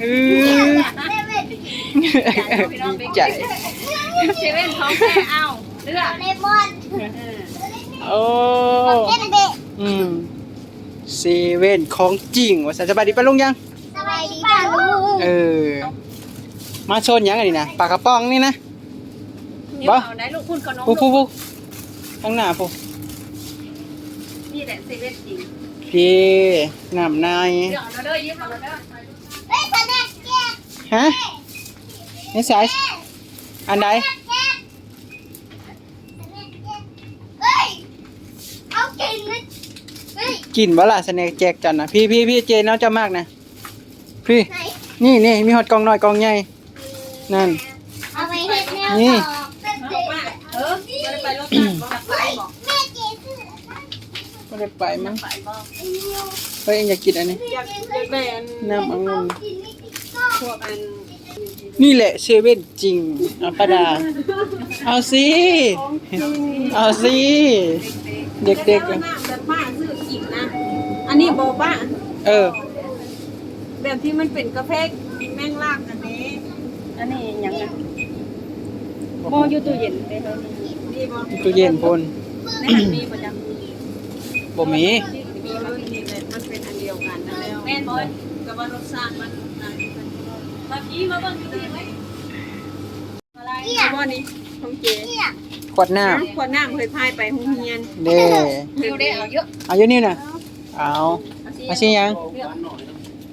เออดีใจเซเว่นท้องแท้เอาเลือกเลมอนโอ้เล่นเบะอืมเซเว่นของจริงว่าสันสบายดีปะลุงยังสบายดีป่ะลูกเออมาชนยังไงนี่นะปลากระป๋องนี่นะนิ้วเอาได้ลูกคุณขนมปุ๊บปุ๊บปุ๊บข้างหน้าปุ๊บนี่แหละเซเว่นจริงพี่น้ำนายเดี๋ยวเอาเด้อยิ้มเอาเด้อเฮ้ยสแน็คแจ๊กฮะนี่สายอันใดแจ๊กเฮ้ยเอากินเลยเฮ้ยกินบ่ล่ะสแน็คแจกจันนะพี่พี่พี่เจนเนาะเจ้ามากนะ พี่ไหนนี่นี่มีฮอตกล่องน้อยกล่องใหญ่นั่นเอาไปเฮ็ดแนวนี่ต่อเป็นเด็กเออจะได้ไปรถจักรบอกไปบอกแม่เจ๊ซื้อไม่ได้ไปมั้ง ไปบอกไอ้นิวเฮ้ยเอ็งอยากกินอันนี้ อยากอยากได้อันน้ำองุ่นกินไม่ติดก็พวกอันนี่แหละเซเว่นจริงเอาปะดา เอาสิเอาสิเด็กๆๆอะน้ำแบบป้าซื้อกินนะ อันนี้บอกป้าเออ แบบที่มันเป็นกาแฟแมงลากอันนี้อันนี้ยังไงโมอยู่ตู้เย็นได้เลยนี่บอตู้เย็นพนในหันมีประจำบ่มี มี ม่นบอยกับว่ารสชาติมันนั่นมาพี่มาเบิ่งดูไหมอะไรบ่นี่ของเจเนี่ยขวดน้ขวดน้ำเคยพายไปโรงเรียนำเด้เดี๋ยวได้เอาเยอะเอาอยู่นี่น่ะเอาเอาสิยัง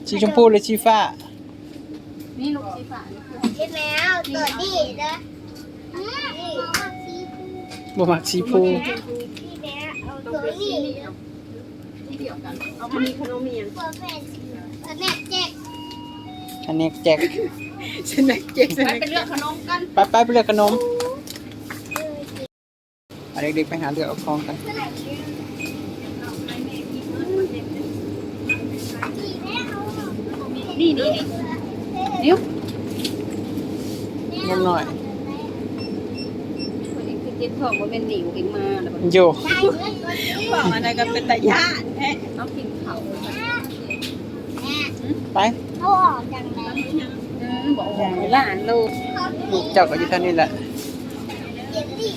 สีชมพูหรือสีฟ้านี่ลูกสีฟ้าเห็นแล้วตัวนี้นะนี่เอาสีบ่มักสีฟูที่แม่เอาตัวนี้ ที่เดียวกัน เอามามีขนมมีอย่างตัวแฟนสแน็คแจ๊กอันนี้แจกฉันไหนเจ๊ไปเป็นเรื่องขนมกันไปไปไปเลือกขนมเอาเด็กๆไปหาเลือกเอาของกันนี่นี่นี่นิ้วนมหน่อยวันนี้คือ เจ็บท้องว่าเป็นหนิวเองมาแล้วโยใช่บอกอะไรกันเป็นตาญาติแท้เอากินเขาไปเขาออกจากไหนบอกหลานลูกลูกเจ้าก็อยู่ท่านี้แหละเย็นนเย็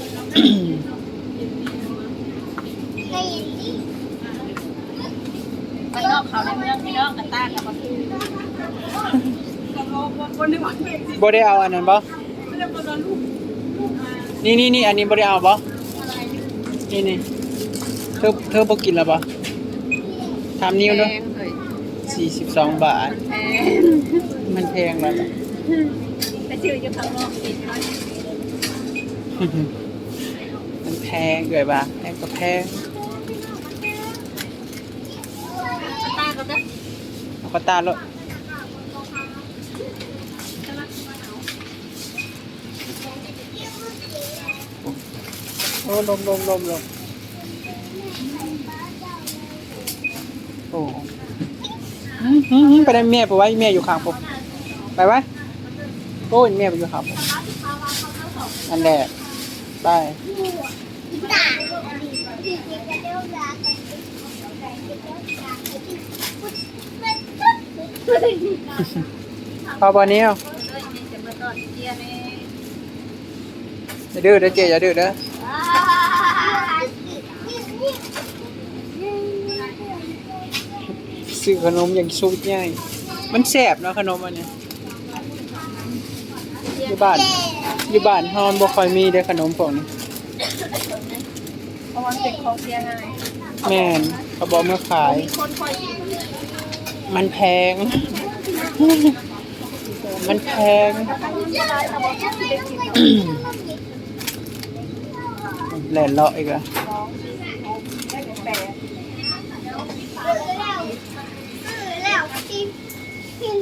นดิไปนอกเขาในเมืองพี่น้องกันต้ากับมาคือกับโลกคนที่หวังเป็นบ่ได้เอาอันนั้นบ่ไม่ได้มาลูก นี่นี่นี่อันนี้บ่ได้เอาบ่นี่นี่เธอเธอบ่กินแล้วบ่ทำนิ้วเด้อแพงเลย42บาทแพงมันแพงแล้วล่ะแต่ชื่ออยู่ข้างนอกกินน้อยมันแพงด้วยป่ะแพงก็แพงต้าก็ได้เอาก็ตาแล้ว โอ้ลมลมลมลมโอ้หืมหืมหืมไปได้แม่ไปไว้แม่อยู่ข้างผม ไปไว้โอ้ยแม่ไปอยู่ข้างผมอันแรกไปเจ๊จะเลี้ยวดากันพอบอนี้เอา เลยนี่จะมาตอนเที่ยงนี่ อย่าดื้อเด้อเจ๊อย่าดื้อเด้อซื้อขนมอย่างสูตรใหญ่มันแสบเนาะขนมอันเนี้ยอยู่บ้านอยู่บ้านฮอนบ่ค่อยมีเด้อขนมพวกนี้เพราะว่าเป็นของเที่ยงง่ายแม่นเขาบอกเมื่อขาย มีคนคอยกินมันแพง มันแพงแหล่เลาะอีกอะแล้วกินกิน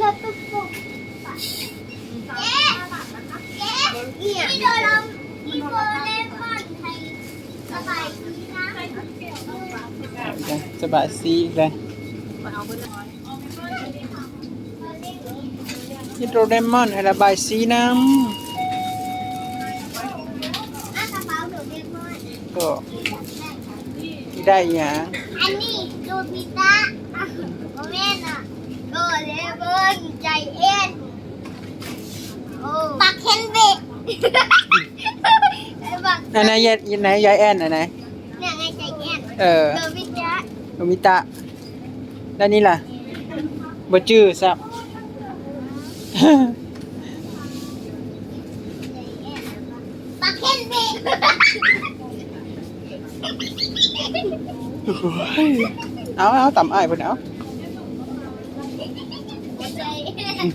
แล้วปุ๊บปุ๊บเจ๊เจ๊เนี่ยพี่โดนลมพี่โดนเล่นก่อนให้สบายดีนะสบายซีอีกเลยเอาไปเลยนี่โดเรมอนให้ระบายสีน้อะกระเป๋าโดเรมอนำก็ ได้หยังอันนี้โดบิตะอะโมเมนอะโดยเลเบิร์นใจเอ็นปักเคนเบะปักอันไหนยายอันไหนยายแอนอันไหนเนี่ยไงใจเอ็นเออเบอร์วิจาโนมิตะด้านนี้ล่ะบ่จื้อซับปักเคนเบะ เอาเอาต่ำอ้ายเพิ่นเอาใจเอ็น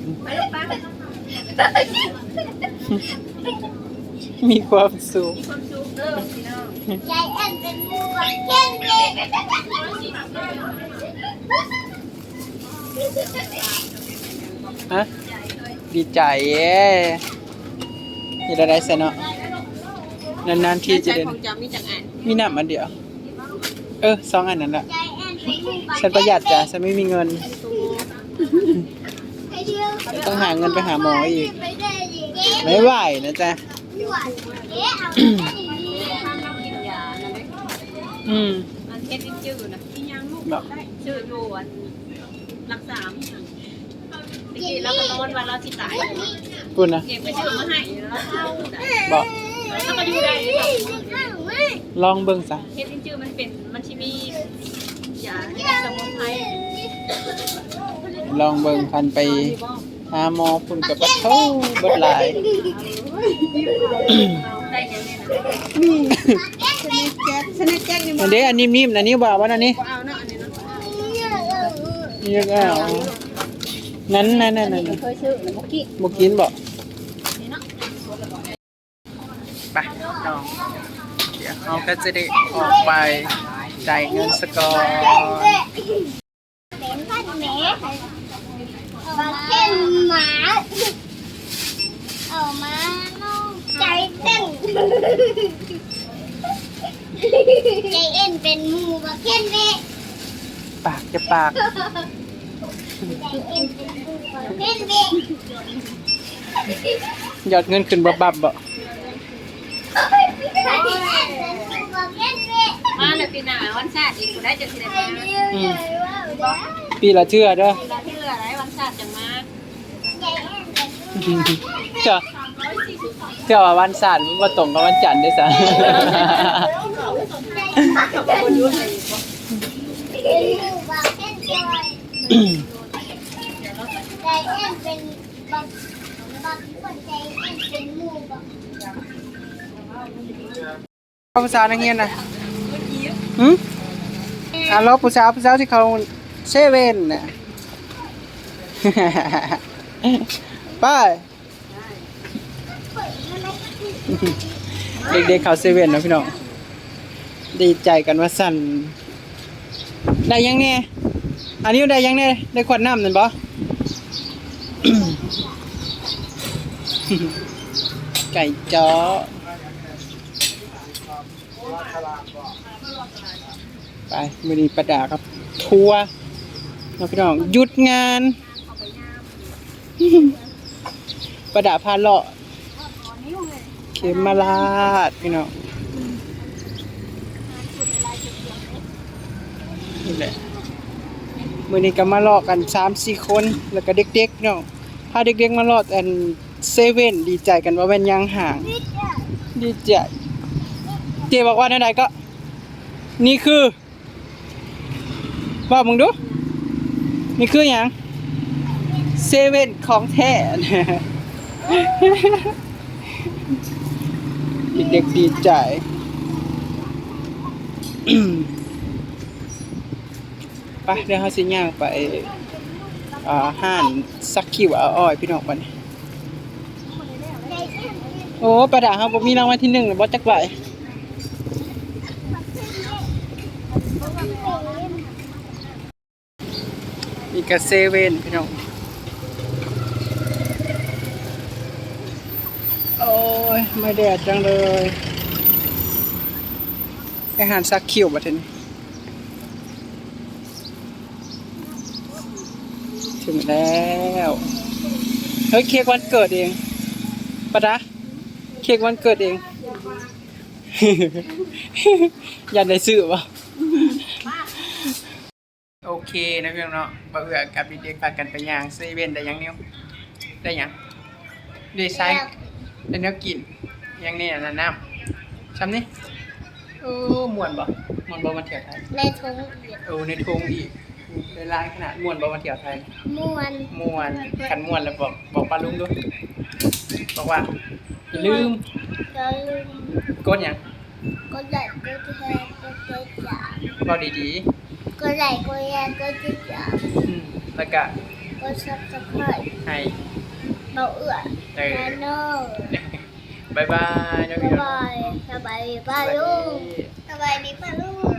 มีความสุขคนชุกเด้อพี่น้องใจเอ็นเป็นหมูปักเคนเบะฮะดีใจเย้เฮ็ดอะไรซะเนาะนานๆทีจะใจได้ของจะมีจังอันมีน้ำอันเดียว เออสองอันนั่นแหละใจแอนเป็นหมูปักฉันประหยัดจ้ะฉันไม่มีเงินไปเที่ยวต้องหาเงินไปหาหมออีกไปได้ดิเก๊ไม่ไหวนะจ๊ะหวานเก๊เอาไปได้ดิทำเรากินยานั่นแหละอืมอันเฮ็ดจืดนะที่ยังลูกบอกได้จืดอยู่อันรักษาตะกี้เราก็นอนวันเราสิตายปุ่นนะเก็บไปชื่อมาให้แล้วเข้าได้บอกแล้วก็อยู่ได้ลองเบิ่งซะเฮ็ดจืดมันเป็น ชิมียาสมุนไพรลองเบิ่งคันไปหาหมอพุ่นกับปะโทเบิดหลายได้ยังไงนะสนิทแจ๊กนี่อันนี้อันนิ่มๆอันนี้บ่าว่าอันนี้บ่เอาเนาะอันนี้เนาะนี่ก็เอานั้นนั่นนั่นนั่นเคยซื้อแล้วบ่กินบ่กินบ่นี่เนาะไปน้องเดี๋ยวเขาก็จะได้ออกไป จ่ายเงินสกอร์เป็นแหมปักเข็นหมาเอามาน้องใจเต้นใจเอ็นเป็นหมูปักเข็นเบะปากจะปากใจเอ็นเป็นหมูเข็นเบะยอดเงินขึ้นบับบับบ่ ใจเอ็นเป็นหมูปักเข็นเบะ มา เลยปีหน้าวันชาติอีกกูได้จะสิได้ไอ้มาเดียวเลยว่าได้ปีละเทื่อเด้อเวลาที่เหลืออะไรวันชาติจังมาใจเอ็นเป็นหมูปักเข็นเบะเจ้าเจ้าว่าวันศาสตร์มันบ่ตรงกับวันจันทร์เด้อซะคนยุ่งเลยเป็นหมูปักเข็นจอยใจเอ็นเป็นปักปักคนใจเอ็นเป็นหมูปักภาษานักเรียนน่ะหึอะรอผู้สาวผู้สาวที่เขาเซเว่นน่ะ ไป เด็กๆเขาเซเว่นนะพี่น้อง ดีใจกันว่าสั่น ได้ยังเนี่ยอันนี้ได้ยังเนี่ยได้ขวดน้ำนั่นบ่ไก่จ้อ ไปมือนี้ประดาครับทัวร์น้องพี่น้องหยุดงานประดาพาเลาะเข็มมาลาดพี่น้องนี่แหละมือนี้ก็มาลอกกันสามสี่คนแล้วก็เด็กๆเนาะพาเด็กๆมาลอดอันเซเว่นดีใจกันว่าแม่นยางห่าง ดีใจเจบอกว่าไหนๆก็ นี่คือ บอกมึงดู นี่คืออย่างเซเว่นของแท้เด็กดีใจไปเดี๋ยวเขาสิย่างไปอ่าห้านสักคิวเอาอ้อยพี่น้องบันโอ้ประดาเขาบ่มีรางวัลที่หนึ่งหรือบ่จักใบ มีกระเซเว่นพี่น้องโอ้ย ไม่แดดจังเลยอาหารซักคิวบัดนี้ถึงแล้ว เฮ้ย เค้กวันเกิดเองปะดะเค้กวันเกิดเอง ยันได้ซื้อปะ เคนะพี่น้องเนาะบ่เอือกับเด็กๆพากันไปย่างเซเว่นได้หยังนิ้วได้หยังได้ไซส์ได้แนวกินหยังนี่อันนั้นน้ำซ้ำนี่โอ้ม่วนบ่ม่วนบ่มาเที่ยวไทยในทงเดียวโอ้ในทงอีกได้หลายขนาดม่วนบ่มาเที่ยวไทยม่วนม่วนคันม่วนแล้วบอกบอกป้าลุงดูบอกว่าอย่าลืมอย่าลืมกดหยังกดไลค์กดแชร์กดติดตามเว้าดี กดไลค์กดแชร์กดติดตามๆอืมแล้วก็กด subscribe ให้เบาเอื้อเออแชนแนลบ๊ายบายนะสพี่น้อง บายสบายดีป้าลุงสบายดีป้าลุง